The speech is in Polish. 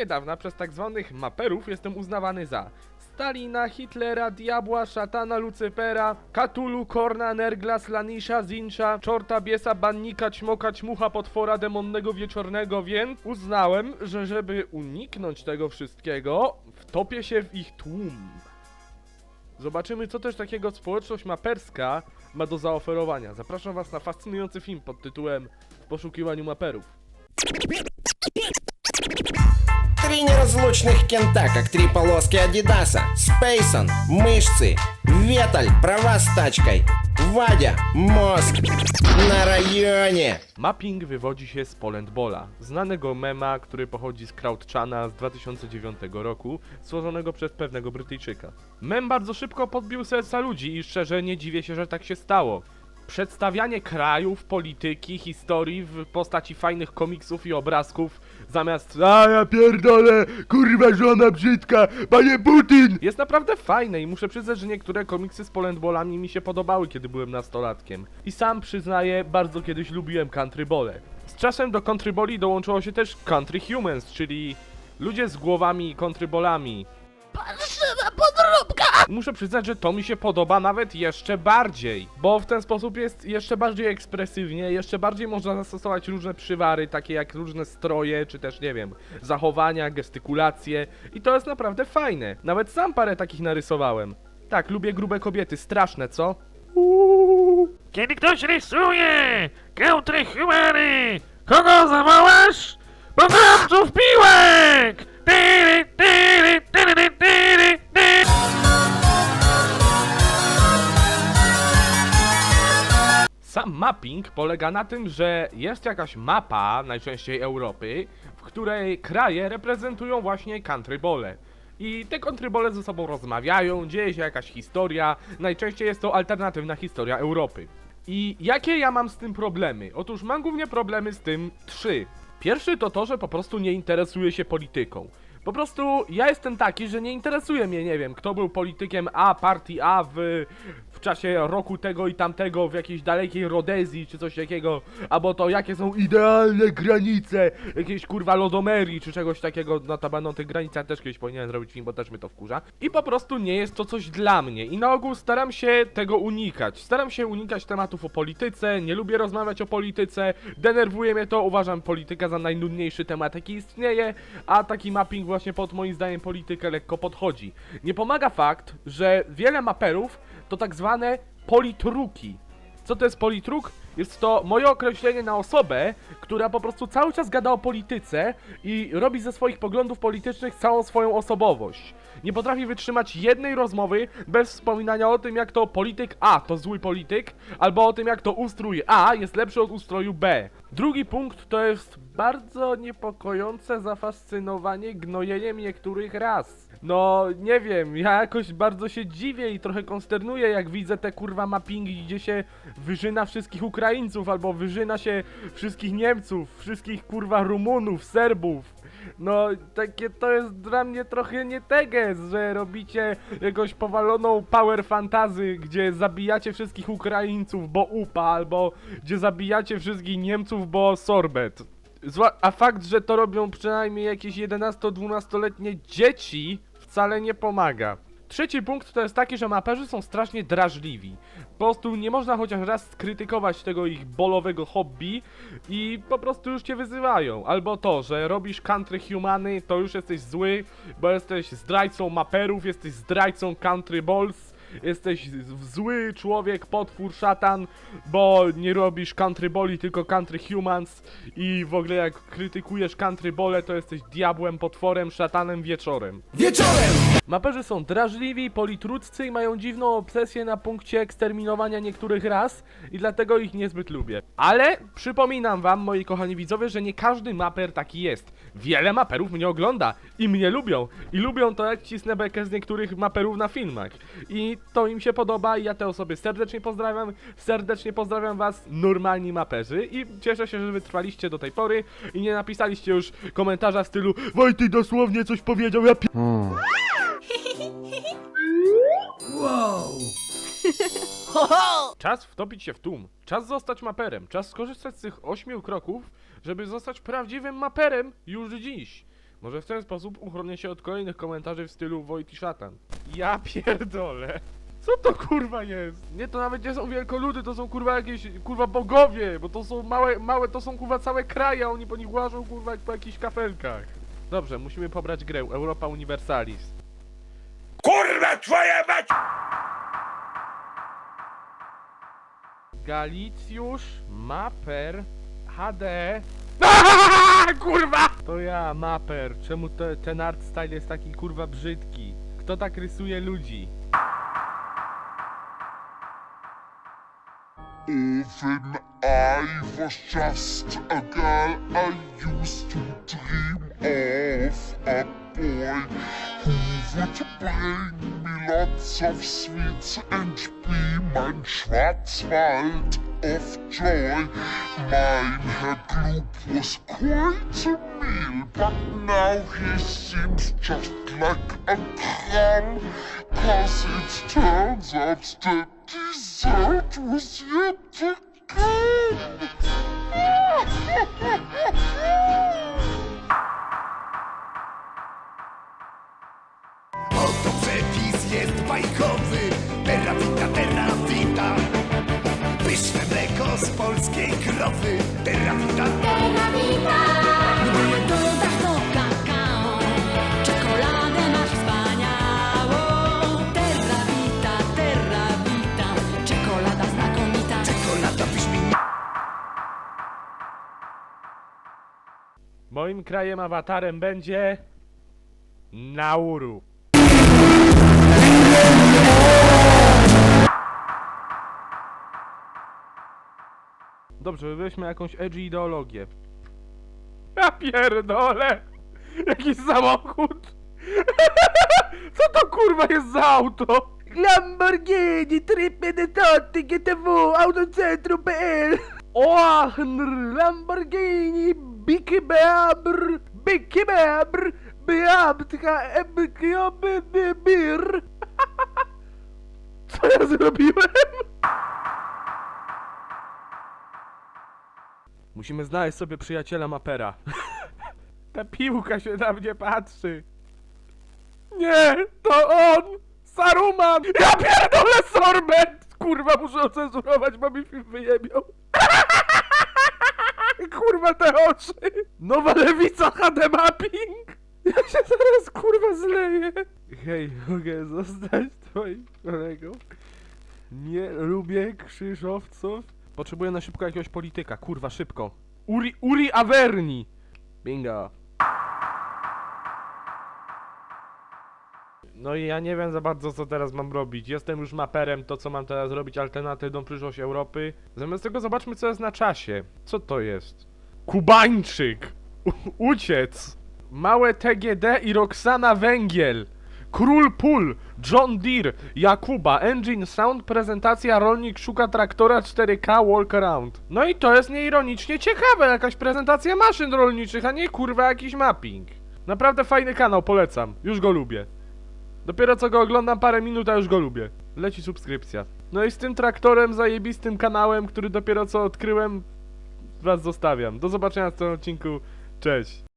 niedawna przez tak zwanych maperów jestem uznawany za Stalina, Hitlera, Diabła, Szatana, Lucyfera, Katulu, Korna, Nerglas, Lanisza, Zinsza, Czorta, Biesa, Bannika, Ćmoka, Ćmucha, Potwora, Demonnego, Wieczornego, więc uznałem, że żeby uniknąć tego wszystkiego, wtopię się w ich tłum. Zobaczymy, co też takiego społeczność maperska ma do zaoferowania. Zapraszam Was na fascynujący film pod tytułem W poszukiwaniu maperów Три неразлучных кента, как три полоски Адидаса. Спейсон, мышцы. Веталь, права с тачкой. Вадя, мозг. На районе. Mapping wywodzi się z Polendbola, znanego mema, który pochodzi z Crowdchana z 2009 roku, stworzonego przez pewnego Brytyjczyka. Mem bardzo szybko podbił serca ludzi i szczerze nie dziwię się, że tak się stało. Przedstawianie krajów, polityki, historii w postaci fajnych komiksów i obrazków zamiast A ja pierdolę, kurwa żona brzydka, panie Putin! Jest naprawdę fajne i muszę przyznać, że niektóre komiksy z Polendbolami mi się podobały, kiedy byłem nastolatkiem. I sam przyznaję, bardzo kiedyś lubiłem country bole. Z czasem do country boli dołączyło się też country humans, czyli ludzie z głowami i Muszę przyznać, że to mi się podoba nawet jeszcze bardziej, bo w ten sposób jest jeszcze bardziej ekspresywnie, jeszcze bardziej można zastosować różne przywary, takie jak różne stroje, czy też nie wiem, zachowania, gestykulacje i to jest naprawdę fajne. Nawet sam parę takich narysowałem. Tak, lubię grube kobiety, straszne, co? Uuu. Kiedy ktoś rysuje country humory, kogo zawołasz? Pogromców piłek! Tyry, mapping polega na tym, że jest jakaś mapa, najczęściej Europy, w której kraje reprezentują właśnie country bole. I te country bole ze sobą rozmawiają, dzieje się jakaś historia, najczęściej jest to alternatywna historia Europy. I jakie ja mam z tym problemy? Otóż mam głównie problemy z tym trzy. Pierwszy to to, że po prostu nie interesuję się polityką. Po prostu ja jestem taki, że nie interesuje mnie, nie wiem, kto był politykiem A, partii A w, w czasie roku tego i tamtego w jakiejś dalekiej Rodezji czy coś takiego, albo to jakie są idealne granice jakiejś kurwa lodomerii czy czegoś takiego, notabene o tych granicach też kiedyś powinienem zrobić film, bo też mnie to wkurza. I po prostu nie jest to coś dla mnie i na ogół staram się tego unikać. Staram się unikać tematów o polityce, nie lubię rozmawiać o polityce, denerwuje mnie to, uważam politykę za najnudniejszy temat jaki istnieje, a taki mapping właśnie pod moim zdaniem politykę lekko podchodzi. Nie pomaga fakt, że wiele maperów to tak zwane politruki. Co to jest politruk? Jest to moje określenie na osobę, która po prostu cały czas gada o polityce i robi ze swoich poglądów politycznych całą swoją osobowość. Nie potrafi wytrzymać jednej rozmowy bez wspominania o tym, jak to polityk A to zły polityk, albo o tym, jak to ustrój A jest lepszy od ustroju B. Drugi punkt to jest bardzo niepokojące zafascynowanie gnojeniem niektórych ras. No, nie wiem, ja jakoś bardzo się dziwię i trochę konsternuję, jak widzę te kurwa mappingi, gdzie się wyżyna wszystkich Ukraińców, albo wyżyna się wszystkich Niemców, wszystkich kurwa Rumunów, Serbów. No, takie to jest dla mnie trochę nie teges, że robicie jakąś powaloną power fantazy, gdzie zabijacie wszystkich Ukraińców, bo upa, albo gdzie zabijacie wszystkich Niemców, bo sorbet. Zła, a fakt, że to robią przynajmniej jakieś 11-12-letnie dzieci, wcale nie pomaga. Trzeci punkt to jest taki, że maperzy są strasznie drażliwi. Po prostu nie można chociaż raz skrytykować tego ich bolowego hobby i po prostu już cię wyzywają. Albo to, że robisz country humany, to już jesteś zły, bo jesteś zdrajcą maperów, jesteś zdrajcą country balls, jesteś zły człowiek, potwór, szatan, bo nie robisz country boli, tylko country humans i w ogóle jak krytykujesz country bole, to jesteś diabłem, potworem, szatanem, wieczorem. Wieczorem. Maperzy są drażliwi, politruccy i mają dziwną obsesję na punkcie eksterminowania niektórych ras i dlatego ich niezbyt lubię. Ale przypominam wam, moi kochani widzowie, że nie każdy maper taki jest. Wiele maperów mnie ogląda i mnie lubią. I lubią to, jak cisnę bekę z niektórych maperów na filmach. I to im się podoba i ja te osoby serdecznie pozdrawiam. Serdecznie pozdrawiam was, normalni maperzy i cieszę się, że wytrwaliście do tej pory i nie napisaliście już komentarza w stylu Wojty dosłownie coś powiedział, ja pi... Czas wtopić się w tłum. Czas zostać maperem. Czas skorzystać z tych ośmiu kroków, żeby zostać prawdziwym maperem już dziś. Może w ten sposób uchronię się od kolejnych komentarzy w stylu Wojt i Szatan. Ja pierdolę. Co to kurwa jest? Nie, to nawet nie są wielkoludy, to są kurwa jakieś, kurwa bogowie, bo to są małe, małe, to są kurwa całe kraje, a oni po nich łażą kurwa jak po jakichś kafelkach. Dobrze, musimy pobrać grę Europa Universalis. Kurwa twoja mać! Galicjusz, Maper, HD. kurwa! To ja, Maper. Czemu te, ten art style jest taki kurwa brzydki? Kto tak rysuje ludzi? When I was just a girl, I used to dream of a boy who would bring me lots of sweets and be mein Schwarzwald of joy. Mein Herr Gloop was quite a meal, but now he seems just like a crumb. Cause it turns out the yet to come. Oto przepis jest bajkowy terra vita Pyszne mleko z polskiej krowy Terra vita Moim krajem awatarem będzie... Nauru. Dobrze, wybraliśmy jakąś edgy ideologię. Ja pierdolę! Jakiś samochód! Co to kurwa jest za auto? Lamborghini, triple detoty, GTW, Autocentrum.pl Oachnr, Lamborghini, Biki Beabr, Biki Beabr, Beabtka, Bir. Co ja zrobiłem? Musimy znaleźć sobie przyjaciela mapera. Ta piłka się na mnie patrzy. Nie, to on! Saruman! Ja pierdolę sorbet! Kurwa, muszę ocenzurować, bo mi film wyjebią. Kurwa te oczy! Nowa lewica HD mapping! Ja się zaraz kurwa zleję. Hej, mogę zostać twoim kolegą? Nie lubię krzyżowców. Potrzebuję na szybko jakiegoś polityka, kurwa, szybko. Uri, Uri Averni! Bingo. No i ja nie wiem za bardzo co teraz mam robić. Jestem już maperem, to co mam teraz robić, alternatywną przyszłość Europy. Zamiast tego zobaczmy co jest na czasie. Co to jest? Kubańczyk! U uciec! Małe TGD i Roxana Węgiel! Król Pól, John Deere, Jakuba, Engine Sound, prezentacja rolnik szuka traktora 4K Walkaround. No i to jest nieironicznie ciekawe, jakaś prezentacja maszyn rolniczych, a nie kurwa jakiś mapping. Naprawdę fajny kanał, polecam, już go lubię. Dopiero co go oglądam parę minut, a już go lubię. Leci subskrypcja. No i z tym traktorem, zajebistym kanałem, który dopiero co odkryłem, was zostawiam. Do zobaczenia w tym odcinku, cześć.